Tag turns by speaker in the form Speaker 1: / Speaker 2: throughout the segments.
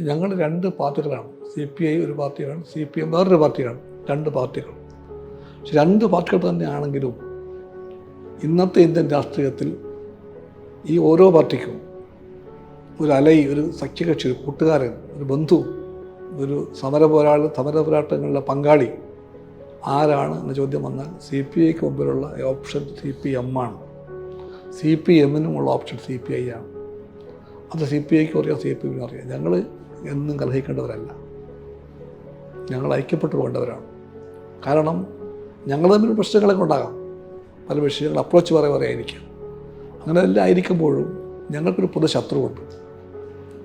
Speaker 1: ഞങ്ങൾ രണ്ട് പാർട്ടികളാണ്. C P I ഒരു പാർട്ടിയാണ് സി പി എം വേറൊരു പാർട്ടിയാണ്. രണ്ട് പാർട്ടികൾ. പക്ഷെ രണ്ട് പാർട്ടികൾ തന്നെയാണെങ്കിലും ഇന്നത്തെ ഇന്ത്യൻ രാഷ്ട്രീയത്തിൽ ഈ ഓരോ പാർട്ടിക്കും ഒരു അലൈ ഒരു സഖ്യകക്ഷി ഒരു കൂട്ടുകാരൻ ഒരു ബന്ധു ഒരു സമര പോരാളി സമര പോരാട്ടങ്ങളിലെ പങ്കാളി ആരാണ് എന്ന ചോദ്യം വന്നാൽ സി പി ഐക്ക് മുമ്പിലുള്ള ഓപ്ഷൻ സി പി എം ആണ്. സി പി എമ്മിനുമുള്ള ഓപ്ഷൻ സി പി ഐ ആണ് അത് സി പി ഐക്കും അറിയാം സി പി എമ്മിനും അറിയാം. ഞങ്ങൾ എന്നും കലഹിക്കേണ്ടവരല്ല. ഞങ്ങൾ ഐക്യപ്പെട്ടു പോകേണ്ടവരാണ് കാരണം ഞങ്ങൾ തമ്മിൽ പ്രശ്നങ്ങളൊക്കെ ഉണ്ടാകാം. പല വിഷയങ്ങൾ അപ്രോച്ച് പറയാൻ ഇരിക്കാം. അങ്ങനെ എല്ലാം ആയിരിക്കുമ്പോഴും ഞങ്ങൾക്കൊരു പൊതു ശത്രുവുണ്ട്.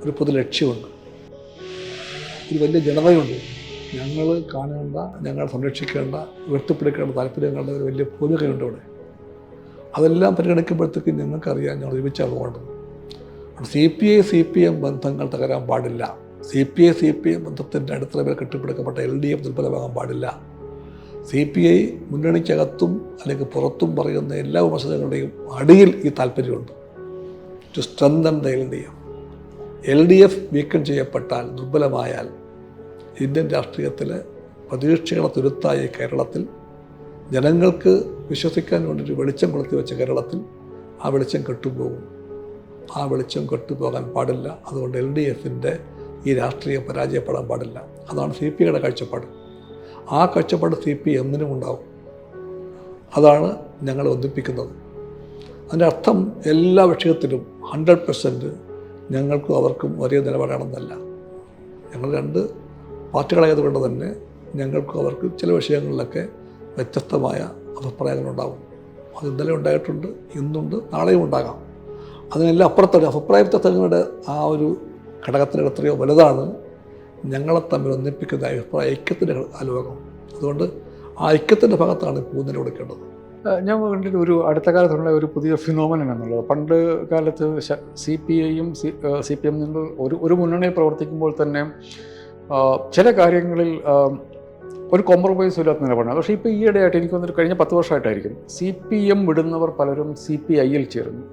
Speaker 1: ഒരു പൊതു ലക്ഷ്യമുണ്ട് ഒരു വലിയ ജനതയുണ്ട്. ഞങ്ങൾ കാണേണ്ട ഞങ്ങൾ സംരക്ഷിക്കേണ്ട ഉയർത്തിപ്പിടിക്കേണ്ട താല്പര്യങ്ങളുടെ ഒരു വലിയ ഭൂമികയുണ്ട് ഇവിടെ അതെല്ലാം പരിഗണിക്കുമ്പോഴത്തേക്ക് ഞങ്ങൾക്കറിയാം ഞങ്ങൾ ഒരുമിച്ചാണ് പോകേണ്ടത്. C P I C P M ബന്ധങ്ങൾ തകരാൻ പാടില്ല. C P I C P I ബന്ധത്തിന്റെ വരെ കെട്ടിപ്പടുക്കപ്പെട്ട എൽ ഡി എഫ് ദുർബലമാകാൻ പാടില്ല. സി പി ഐ മുന്നണിക്കകത്തും അല്ലെങ്കിൽ പുറത്തും പറയുന്ന എല്ലാ വിമർശനങ്ങളുടെയും അടിയിൽ ഈ താല്പര്യമുണ്ട്. To strengthen the L D F L D F വീക്കം ചെയ്യപ്പെട്ടാൽ ദുർബലമായാൽ ഇന്ത്യൻ രാഷ്ട്രീയത്തിൽ പ്രതീക്ഷകളെ തുരുത്തായ കേരളത്തിൽ ജനങ്ങൾക്ക് വിശ്വസിക്കാൻ വേണ്ടി ഒരു വെളിച്ചം കൊളുത്തി വെച്ച കേരളത്തിൽ ആ വെളിച്ചം കെട്ടുപോകും. ആ വെളിച്ചം കെട്ടുപോകാൻ പാടില്ല. അതുകൊണ്ട് എൽ ഡി എഫിന്റെ ഈ രാഷ്ട്രീയം പരാജയപ്പെടാൻ പാടില്ല. അതാണ് സി പി ഐയുടെ കാഴ്ചപ്പാട്. ആ കാഴ്ചപ്പാട് സി പി എമ്മിനും ഉണ്ടാവും. അതാണ് ഞങ്ങൾ ഒന്നിപ്പിക്കുന്നത്. അതിന്റെ അർത്ഥം എല്ലാ വിഷയത്തിലും ഹൺഡ്രഡ് പെർസെന്റ് ഞങ്ങൾക്കും അവർക്കും ഒരേ നിലപാടാണെന്നല്ല. ഞങ്ങൾ രണ്ട് പാർട്ടികളായതുകൊണ്ട് തന്നെ ഞങ്ങൾക്കും അവർക്കും ചില വിഷയങ്ങളിലൊക്കെ വ്യത്യസ്തമായ അഭിപ്രായങ്ങളുണ്ടാകും അത് ഇന്നലെ ഉണ്ടായിട്ടുണ്ട് ഇന്നുണ്ട് നാളെയും ഉണ്ടാകാം. അതിനെല്ലാം അപ്പുറത്തൊരു അഭിപ്രായ വ്യത്യസ്തങ്ങളുടെ ആ ഒരു ഘടകത്തിന് എത്രയോ വലുതാണ്. ഞങ്ങളെ തമ്മിൽ ഒന്നിപ്പിക്കുന്ന അഭിപ്രായ ഐക്യത്തിന്റെ ആലോകം അതുകൊണ്ട് ആ ഐക്യത്തിന്റെ ഭാഗത്താണ് കൂന്നൽ കൊടുക്കേണ്ടത്.
Speaker 2: ഞാൻ കണ്ടിട്ട് ഒരു അടുത്ത കാലത്തുള്ള ഒരു പുതിയ ഫിനോമനൻ എന്നുള്ളത്. പണ്ട് കാലത്ത് സി പി ഐയും സി പി എം ഒരു ഒരു മുന്നണിയിൽ പ്രവർത്തിക്കുമ്പോൾ തന്നെ ചില കാര്യങ്ങളിൽ ഒരു കോംപ്രമൈസ് ഇല്ലാത്ത നിലപാടാണ്. പക്ഷേ ഇപ്പോൾ ഈയിടെയായിട്ട് എനിക്ക് വന്നിട്ട് കഴിഞ്ഞ പത്ത് വർഷമായിട്ടായിരിക്കും സി പി എം വിടുന്നവർ പലരും സി പി ഐയിൽ ചേരുന്നു.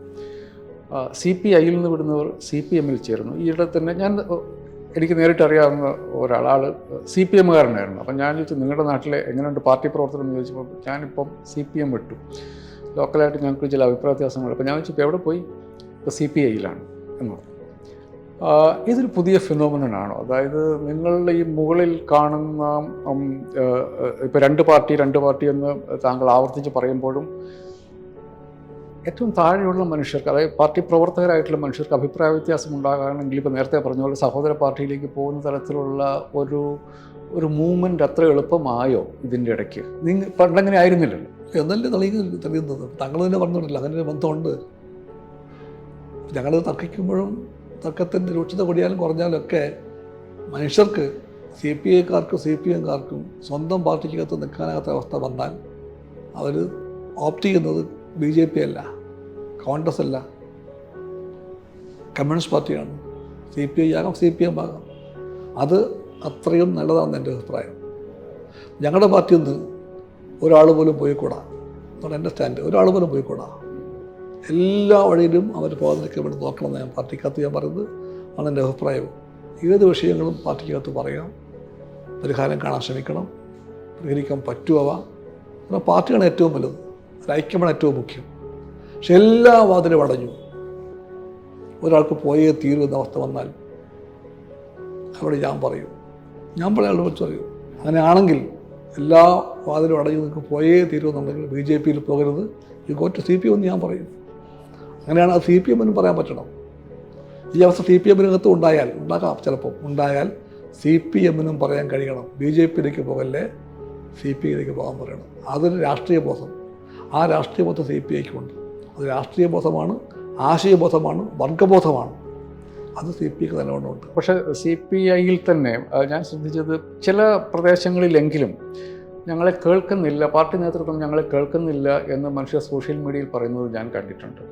Speaker 2: സി പി ഐയിൽ നിന്ന് വിടുന്നവർ സി പി എമ്മിൽ ചേരുന്നു. ഈയിടെ തന്നെ ഞാൻ എനിക്ക് നേരിട്ട് അറിയാവുന്ന ഒരാൾ സി പി എമ്മുകാരനായിരുന്നു. അപ്പം ഞാൻ ചോദിച്ചു നിങ്ങളുടെ നാട്ടിലെ എങ്ങനെയുണ്ട് പാർട്ടി പ്രവർത്തനം? എന്ന് ചോദിച്ചപ്പോൾ ഞാനിപ്പം സി പി എം വിട്ടു. ലോക്കലായിട്ട് ഞങ്ങൾക്ക് ചില അഭിപ്രായ വ്യത്യാസങ്ങൾ അപ്പോൾ ഞാൻ ചോദിച്ചു ഇപ്പോൾ എവിടെ പോയി? ഇപ്പോൾ സി പി ഐയിലാണ്. എന്ന് പറഞ്ഞു. ഇതൊരു പുതിയ ഫിനോമിനാണോ അതായത് നിങ്ങളുടെ ഈ മുകളിൽ കാണുന്ന ഇപ്പോൾ രണ്ട് പാർട്ടി രണ്ട് പാർട്ടി എന്ന് താങ്കൾ ആവർത്തിച്ച് പറയുമ്പോഴും ഏറ്റവും താഴെയുള്ള മനുഷ്യർക്ക് അതായത് പാർട്ടി പ്രവർത്തകരായിട്ടുള്ള മനുഷ്യർക്ക് അഭിപ്രായ വ്യത്യാസം ഉണ്ടാകാണെങ്കിൽ ഇപ്പോൾ നേരത്തെ പറഞ്ഞ പോലെ സഹോദര പാർട്ടിയിലേക്ക് പോകുന്ന തരത്തിലുള്ള ഒരു ഒരു മൂവ്മെന്റ് അത്ര എളുപ്പമായോ ഇതിന്റെ ഇടയ്ക്ക്? നിങ്ങൾ പണ്ടങ്ങനെ ആയിരുന്നില്ലല്ലോ.
Speaker 1: എന്നല്ലേ തെളിയുക തെളിയുന്നത്? താങ്കൾ തന്നെ പറഞ്ഞിട്ടില്ല അങ്ങനെ ഒരു ബന്ധമുണ്ട്. ഞങ്ങൾ തർക്കിക്കുമ്പോഴും തർക്കത്തിന്റെ രൂക്ഷത കൂടിയാലും കുറഞ്ഞാലും ഒക്കെ മനുഷ്യർക്ക് സി പി ഐക്കാർക്കും സി പി എംകാർക്കും സ്വന്തം പാർട്ടിക്കകത്ത് നിൽക്കാനാകാത്ത അവസ്ഥ വന്നാൽ അവർ ഓപ്റ്റ് ചെയ്യുന്നത് ബി ജെ പി അല്ല കോൺഗ്രസ് അല്ല കമ്മ്യൂണിസ്റ്റ് പാർട്ടിയാണ് സി പി ഐ ആകാം സി പി എം ആകാം. അത് അത്രയും നല്ലതാണെന്ന് എന്റെ അഭിപ്രായം. ഞങ്ങളുടെ പാർട്ടിയിൽ നിന്ന് ഒരാൾ പോലും പോയിക്കൂടാ. എന്നാണ് എന്റെ സ്റ്റാൻഡ്. ഒരാൾ പോലും പോയിക്കൂടാ. എല്ലാ വഴിയിലും അവർ പോകാതിരിക്കാൻ വേണ്ടി നോക്കണമെന്ന് ഞാൻ പാർട്ടിക്കകത്ത് ഞാൻ പറയുന്നത് ആണ് എന്റെ അഭിപ്രായവും ഏത് വിഷയങ്ങളും പാർട്ടിക്കകത്ത് പറയാം. പരിഹാരം കാണാൻ ശ്രമിക്കണം. പരിഹരിക്കാൻ പറ്റുമാവാം പാർട്ടിയാണ് ഏറ്റവും വലുത്. ഐക്യമാണ് ഏറ്റവും മുഖ്യം. പക്ഷെ എല്ലാ വാതിലും അടഞ്ഞു. ഒരാൾക്ക് പോയേ തീരൂ എന്ന അവസ്ഥ വന്നാൽ അവിടെ ഞാൻ പറയും. ഞാൻ പറയാൻ വെച്ച് പറയൂ. അങ്ങനെയാണെങ്കിൽ എല്ലാ വാതിലും അടഞ്ഞു നിങ്ങൾക്ക് പോയേ തീരുമെന്നുണ്ടെങ്കിൽ ബി ജെ പിയിൽ പോകരുത്. ഈ കോറ്റ് സി പി എം എന്ന് ഞാൻ പറയും. അങ്ങനെയാണ് അത് സി പി എമ്മിനും പറയാൻ പറ്റണം. ഈ അവസ്ഥ സി പി എമ്മിനകത്ത് ഉണ്ടായാൽ ഉണ്ടാകാം ചിലപ്പോൾ ഉണ്ടായാൽ സി പി എമ്മിനും പറയാൻ കഴിയണം. ബി ജെ പിയിലേക്ക് പോകല്ലേ? സി പി ഐയിലേക്ക് പോകാൻ പറയണം. അതൊരു രാഷ്ട്രീയ ബോധം. ആ രാഷ്ട്രീയബോധം സി പി ഐക്കുണ്ട് അത് രാഷ്ട്രീയബോധമാണ് ആശയബോധമാണ് വർഗബോധമാണ്. അത് സി പി ഐക്ക് നല്ലവണ്ണമുണ്ട്
Speaker 2: പക്ഷേ സി പി ഐയിൽ തന്നെ ഞാൻ ശ്രദ്ധിച്ചത് ചില പ്രദേശങ്ങളിലെങ്കിലും ഞങ്ങളെ കേൾക്കുന്നില്ല പാർട്ടി നേതൃത്വം ഞങ്ങളെ കേൾക്കുന്നില്ല എന്ന് മനുഷ്യർ സോഷ്യൽ മീഡിയയിൽ പറയുന്നത് ഞാൻ കണ്ടിട്ടുണ്ട്.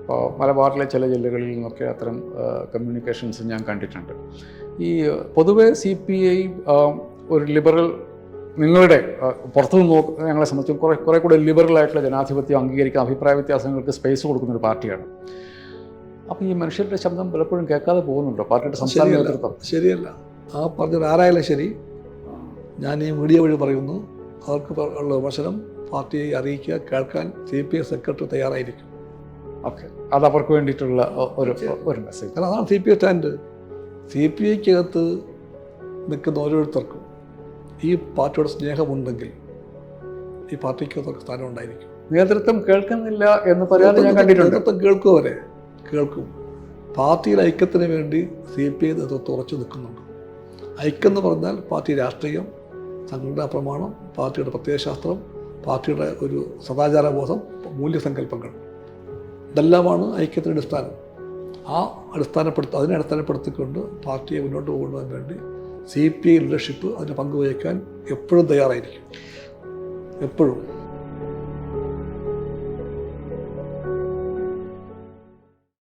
Speaker 2: ഇപ്പോൾ മലബാറിലെ ചില ജില്ലകളിൽ നിന്നൊക്കെ അത്തരം കമ്മ്യൂണിക്കേഷൻസ് ഞാൻ കണ്ടിട്ടുണ്ട്. ഈ പൊതുവേ സി പി ഐ ഒരു ലിബറൽ നിങ്ങളുടെ പുറത്തു പുറത്തുനിന്ന് നോക്ക് ഞങ്ങളെ സംബന്ധിച്ച് കുറേ കുറേ കൂടെ ലിബറൽ ആയിട്ടുള്ള ജനാധിപത്യം അംഗീകരിക്കാൻ അഭിപ്രായ വ്യത്യാസങ്ങൾക്ക് സ്പേസ് കൊടുക്കുന്ന ഒരു പാർട്ടിയാണ്. അപ്പോൾ ഈ മനുഷ്യരുടെ ശബ്ദം പലപ്പോഴും കേൾക്കാതെ പോകുന്നുണ്ടോ? പാർട്ടിയുടെ സംസ്ഥാന നേതൃത്വം?
Speaker 1: ശരിയല്ല. ആ പറഞ്ഞത് ആരായാലും ശരി. ഞാൻ ഈ മീഡിയ വഴി പറയുന്നു. അവർക്ക് ഉള്ള വിമർശനം പാർട്ടിയെ അറിയിക്കുക കേൾക്കാൻ സി പി എസ് സെക്രട്ടറി തയ്യാറായിരിക്കും.
Speaker 2: ഓക്കെ അത് അവർക്ക് വേണ്ടിയിട്ടുള്ള ഒരു ഒരു മെസ്സേജ്
Speaker 1: കാരണം അതാണ് C P S stand C P ഐക്കകത്ത് നിൽക്കുന്ന ഓരോരുത്തർക്കും ഈ പാർട്ടിയുടെ സ്നേഹമുണ്ടെങ്കിൽ ഈ പാർട്ടിക്ക് അതൊക്കെ സ്ഥാനം ഉണ്ടായിരിക്കും
Speaker 2: നേതൃത്വം കേൾക്കുന്നില്ല എന്ന് പറയാതെ ഞാൻ കണ്ടിട്ടുണ്ട്.
Speaker 1: നേതൃത്വം കേൾക്കും അവരെ. കേൾക്കും. പാർട്ടിയിൽ ഐക്യത്തിന് വേണ്ടി സി പി ഐ നേതൃത്വം ഉറച്ചു നിൽക്കുന്നുണ്ട്. ഐക്യം എന്ന് പറഞ്ഞാൽ പാർട്ടി രാഷ്ട്രീയം സംഘടനാ പ്രമാണം പാർട്ടിയുടെ പ്രത്യയശാസ്ത്രം പാർട്ടിയുടെ ഒരു സദാചാരബോധം മൂല്യസങ്കല്പങ്ങൾ. ഇതെല്ലാമാണ് ഐക്യത്തിന്റെ അടിസ്ഥാനം. ആ അടിസ്ഥാനപ്പെടുത്ത അതിനെ അടിസ്ഥാനപ്പെടുത്തിക്കൊണ്ട് പാർട്ടിയെ മുന്നോട്ട് കൊണ്ടുപോകാൻ വേണ്ടി സി പി ഐ ലീഡർഷിപ്പ് അതിന് പങ്കുവഹിക്കാൻ എപ്പോഴും തയ്യാറായിരിക്കും. എപ്പോഴും.